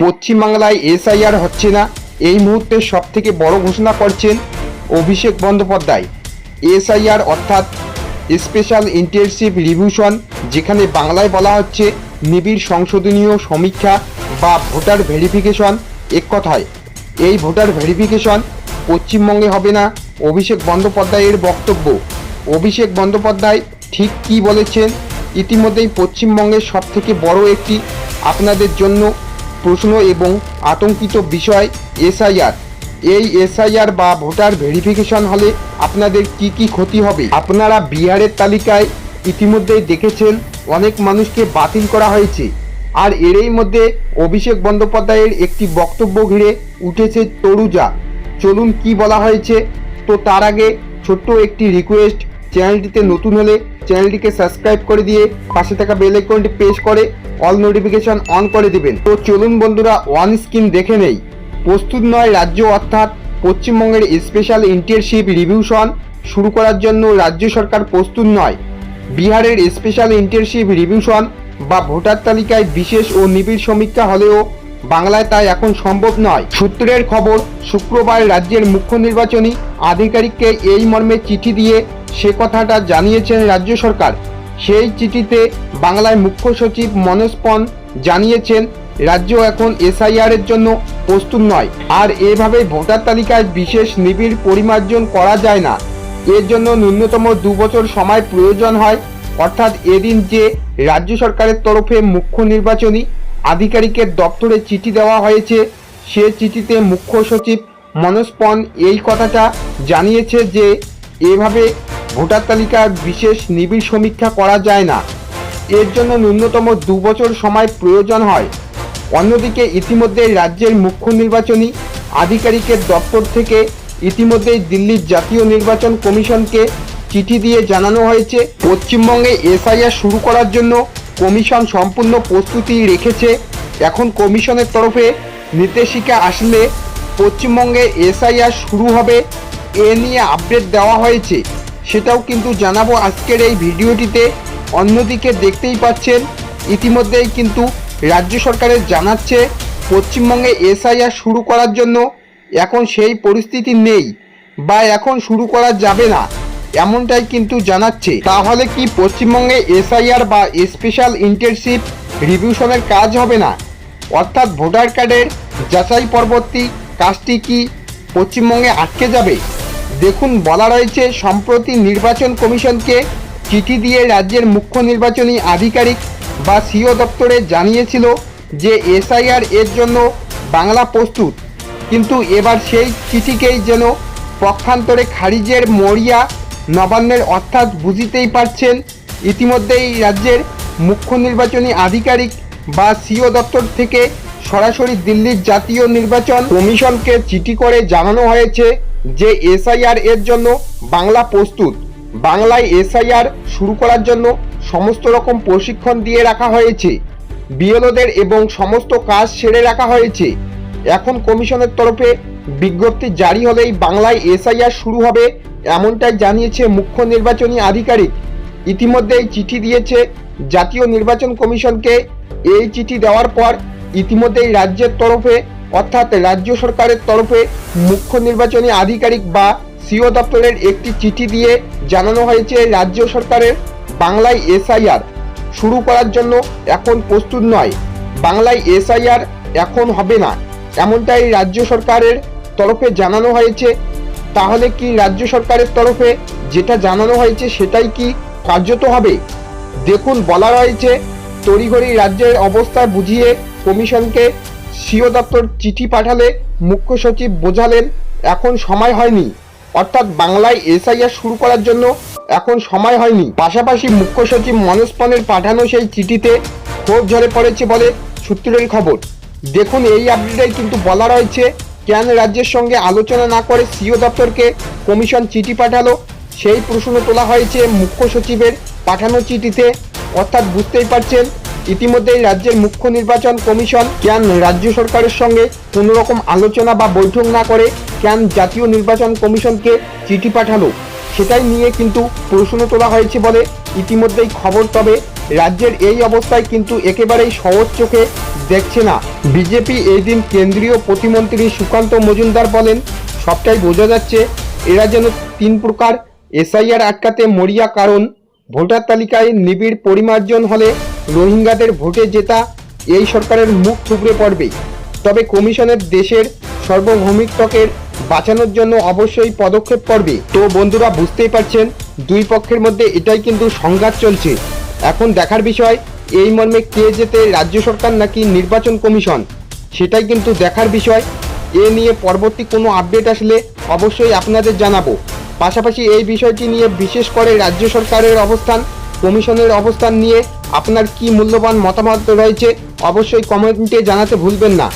পশ্চিমবাংলায় এসআইআর হচ্ছে না। এই মুহূর্তে সব থেকে বড় ঘোষণা করছেন অভিষেক বন্দ্যোপাধ্যায়। এসআইআর অর্থাৎ স্পেশাল ইন্টেনসিভ রিভিউশন যেখানে বাংলায় বলা হচ্ছে নিবিড় সংশোধনীয় সমীক্ষা বা ভোটার ভেরিফিকেশন এক কথায়। এই ভোটার ভেরিফিকেশন পশ্চিমবঙ্গে হবে না, অভিষেক বন্দ্যোপাধ্যায়ের বক্তব্য। অভিষেক বন্দ্যোপাধ্যায় ঠিক কী বলেছেন? ইতিমধ্যেই পশ্চিমবঙ্গের সবথেকে বড় একটি আপনাদের জন্য প্রশ্ন এবং আতঙ্কিত বিষয়, এসআইআর। এই এসআইআর বা ভোটার ভেরিফিকেশন হলে আপনাদের কি কি ক্ষতি হবে? আপনারা বিহারের তালিকায় ইতিমধ্যেই দেখেছেন, অনেক মানুষকে বাতিল করা হয়েছে। আর এরই মধ্যে অভিষেক বন্দ্যোপাধ্যায়ের একটি বক্তব্য ঘিরে উঠেছে তরুজা। চলুন কি বলা হয়েছে? তো তার আগে ছোট্ট একটি রিকোয়েস্ট চ্যানেলটিতে নতুন হলে চ্যানেলটিকে সাবস্ক্রাইব করে দিয়ে পাশে থাকা বেল আইকনটি প্রেস করে অল নোটিফিকেশন অন করে দিবেন। তো চলুন বন্ধুরা ওয়ান স্ক্রিন দেখে নেই। প্রস্তুত নয় রাজ্য অর্থাৎ পশ্চিমবঙ্গের স্পেশাল ইন্টার্নশিপ রিভিউশন শুরু করার জন্য রাজ্য সরকার প্রস্তুত নয়। বিহারের স্পেশাল ইন্টার্নশিপ রিভিউশন বা ভোটার তালিকায় বিশেষ ও নিবিড় সমীক্ষা হলেও বাংলায় তা এখন সম্ভব নয়। সূত্রের খবর, শুক্রবার রাজ্যের মুখ্য নির্বাচনী আধিকারিককে এই মর্মে চিঠি দিয়ে সে কথাটা জানিয়েছেন রাজ্য সরকার। সেই চিঠিতে বাংলায় মুখ্য সচিব মনোজ পন জানিয়েছেন, রাজ্য এখন এসআইআর এর জন্য প্রস্তুত নয়। আর এভাবে ভোটার তালিকায় বিশেষ নিবিড় পরিমার্জন করা যায় না। এর জন্য ন্যূনতম দু বছর সময় প্রয়োজন হয়। অর্থাৎ এদিন যে রাজ্য সরকারের তরফে মুখ্য নির্বাচনী আধিকারিকের দপ্তরে চিঠি দেওয়া হয়েছে। সে চিঠিতে মুখ্য সচিব মনোজ পন এই কথাটা জানিয়েছে যে, এভাবে ভোটার তালিকার বিশেষ নিবিড় সমীক্ষা করা যায় না। এর জন্য ন্যূনতম দু বছর সময় প্রয়োজন হয়। অন্যদিকে ইতিমধ্যে রাজ্যের মুখ্য নির্বাচনী আধিকারিকের দপ্তর থেকে ইতিমধ্যেই দিল্লির জাতীয় নির্বাচন কমিশনকে চিঠি দিয়ে জানানো হয়েছে। পশ্চিমবঙ্গে এসআইআর শুরু করার জন্য কমিশন সম্পূর্ণ প্রস্তুতি রেখেছে। এখন কমিশনের তরফে নির্দেশিকা আসলে পশ্চিমবঙ্গে এসআইআর শুরু হবে, এ নিয়ে আপডেট দেওয়া হয়েছে। সেটাও কিন্তু জানাব আজকের এই ভিডিওটিতে। অন্যদিকে দেখতেই পাচ্ছেন, ইতিমধ্যেই কিন্তু রাজ্য সরকারের জানাচ্ছে পশ্চিমবঙ্গে এসআইআর শুরু করার জন্য। এখন সেই পরিস্থিতি নেই বা এখন শুরু করা যাবে না। এমনটাই কিন্তু জানাচ্ছে। তাহলে কি পশ্চিমবঙ্গে এসআইআর বা স্পেশাল ইন্টার্নশিপ রিভিউশনের কাজ হবে না? অর্থাৎ ভোটার কার্ডের যাচাই পরবর্তী কাজটি কি পশ্চিমবঙ্গে আটকে যাবে? দেখুন, বলা রয়েছে, সম্প্রতি নির্বাচন কমিশনকে চিঠি দিয়ে রাজ্যের মুখ্য নির্বাচনী আধিকারিক বা সিও দপ্তরে জানিয়েছিল যে এসআইআর এর জন্য বাংলা প্রস্তুত। কিন্তু এবার সেই চিঠিকেই যেন পক্ষান্তরে খারিজের মরিয়া নবান্নের অর্থাৎ বুঝিতেই পারছেন, ইতিমধ্যেই রাজ্যের মুখ্য নির্বাচনী আধিকারিক বা সিও দপ্তর থেকে সরাসরি দিল্লির জাতীয় নির্বাচন কমিশনকে চিঠি করে জানানো হয়েছে যে এসআইআর এর জন্য বাংলা প্রস্তুত। বাংলায় এসআইআর শুরু করার জন্য সমস্ত রকম প্রশিক্ষণ দিয়ে রাখা হয়েছে। বিএলওদের এবং সমস্ত কাজ সেরে রাখা হয়েছে। এখন কমিশনের তরফে বিজ্ঞপ্তি জারি হলেই বাংলায় এসআইআর শুরু হবে এমনটাই জানিয়েছে মুখ্য নির্বাচনী আধিকারিক। ইতিমধ্যেই চিঠি দিয়েছে জাতীয় নির্বাচন কমিশনকে। এই চিঠি দেওয়ার পর ইতিমধ্যেই রাজ্যের তরফে, অর্থাৎ রাজ্য সরকারের তরফে মুখ্য নির্বাচনী আধিকারিক বা সিও দপ্তরের একটি চিঠি দিয়ে জানানো হয়েছে রাজ্য সরকারের বাংলায় এসআইআর। শুরু করার জন্য এখন প্রস্তুত নয়। বাংলায় এসআইআর এখন হবে না। এমনটাই রাজ্য সরকারের তরফে জানানো হয়েছে তাহলে কি রাজ্য সরকারের তরফে যেটা জানানো হয়েছে সেটাই কি কার্যত হবে? দেখুন, বলা রয়েছে তড়িঘড়ি রাজ্যের অবস্থা বুঝিয়ে কমিশনকে সিও দপ্তর চিঠি পাঠালে মুখ্য সচিব বোঝালেন, এখন সময় হয়নি। অর্থাৎ বাংলায় এসআইআর শুরু করার জন্য এখন সময় হয়নি। পাশাপাশি মুখ্য সচিব মনোজ পনেরো পাঠানো সেই চিঠিতে ক্ষোভ ঝরে পড়েছে বলে সূত্রের খবর। দেখুন, এই আপডেটে কিন্তু বলা রয়েছে কেন রাজ্যের সঙ্গে আলোচনা না করে সিও দপ্তরকে কমিশন চিঠি পাঠালো? সেই প্রশ্ন তোলা হয়েছে মুখ্য সচিবের পাঠানো চিঠিতে। অর্থাৎ বুঝতেই পারছেন, ইতিমধ্যেই রাজ্যের মুখ্য নির্বাচন কমিশন কেন রাজ্য সরকারের সঙ্গে কোনো রকম আলোচনা বা বৈঠক না করে কেন জাতীয় নির্বাচন কমিশনকে চিঠি পাঠালো? সেটাই নিয়ে কিন্তু প্রশ্ন তোলা হয়েছে বলে ইতিমধ্যেই খবর, তবে রাজ্যের এই অবস্থায় কিন্তু একেবারেই সহজ চোখে দেখছে না। বিজেপি এই দিন কেন্দ্রীয় প্রতিমন্ত্রী সুকান্ত মজুমদার বলেন, সবটাই বোঝা যাচ্ছে, এরা যেন তিন প্রকার এসআইআর আটকাতে মরিয়া কারণ। ভোটার তালিকায় নিবিড় পরিমার্জন হলে রোহিঙ্গাদের ভোটে জেতা এই সরকারের মুখ থুবড়ে পড়বে তবে কমিশনের দেশের সার্বভৌমিত্বকের বাঁচানোর জন্য অবশ্যই পদক্ষেপ করবে। তো বন্ধুরা, বুঝতেই পারছেন, দুই পক্ষের মধ্যে এটাই কিন্তু সংঘাত চলছে। এখন দেখার বিষয়, এই মর্মে কে যেতে রাজ্য সরকার নাকি নির্বাচন কমিশন? সেটাই কিন্তু দেখার বিষয়। এ নিয়ে পরবর্তী কোনো আপডেট আসলে অবশ্যই আপনাদের জানাব। পাশাপাশি এই বিষয়টি নিয়ে বিশেষ করে রাজ্য সরকারের অবস্থান, কমিশনের অবস্থান নিয়ে আপনার কি মূল্যবান মতামত রয়েছে, অবশ্যই কমেন্টে জানাতে ভুলবেন না।